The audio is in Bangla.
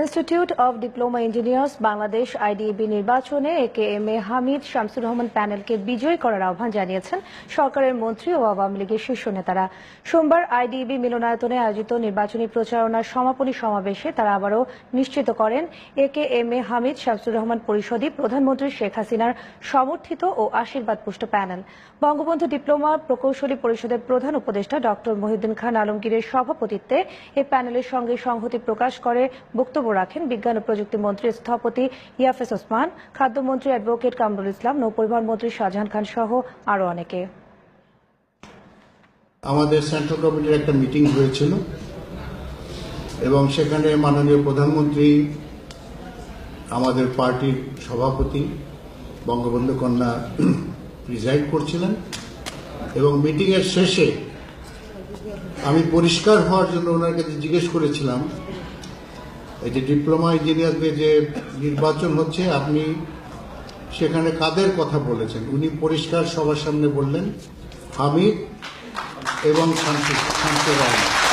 Institute of diploma engineers Bangladesh IDEAB নির্বাচনে A K M A Hamid Shamsur Rahman প্যানেলকে বিজয়ী করার আহ্বান জানিয়েছেন সরকারের মন্ত্রী ও আওয়ামী লীগের শীর্ষ নেতারা। সোমবার আইডিএবি মিলনায়তনে আয়োজিত নির্বাচনী প্রচারণার সমাপনী সমাবেশে তারা আবারও নিশ্চিত করেন A K M A Hamid Shamsur Rahman পরিষদই প্রধানমন্ত্রী শেখ হাসিনার সমর্থিত ও আশীর্বাদ পুষ্ট প্যানেল। বঙ্গবন্ধু ডিপ্লোমা প্রকৌশলী পরিষদের প্রধান উপদেষ্টা ডক্টর মহিউদ্দিন খান আলমগীরের সভাপতিত্বে এই প্যানেলের সঙ্গে সংহতি প্রকাশ করে বক্তব্য রাখেন বিজ্ঞান ও প্রযুক্তি মন্ত্রী স্থপতি ইয়াফেস ওসমান, খাদ্যমন্ত্রী অ্যাডভোকেট কামরুল ইসলাম নৌপরিবহন মন্ত্রী শাহজাহান খান সহ আরও অনেকে। আমাদের সেন্ট্রাল কমিটির একটা মিটিং হয়েছিল এবং সেখানে মাননীয় প্রধানমন্ত্রী, আমাদের পার্টির সভাপতি বঙ্গবন্ধু কন্যা প্রিজাইড করছিলেন এবং মিটিংয়ের শেষে আমি পরিষ্কার হওয়ার জন্য ওনার কাছে জিজ্ঞেস করেছিলাম এই যে ডিপ্লোমা ইঞ্জিনিয়ারদের যে নির্বাচন হচ্ছে, আপনি সেখানে কাদের কথা বলেছেন? উনি পরিষ্কার সবার সামনে বললেন, হামিদ এবং শান্তি শান্তি রহমান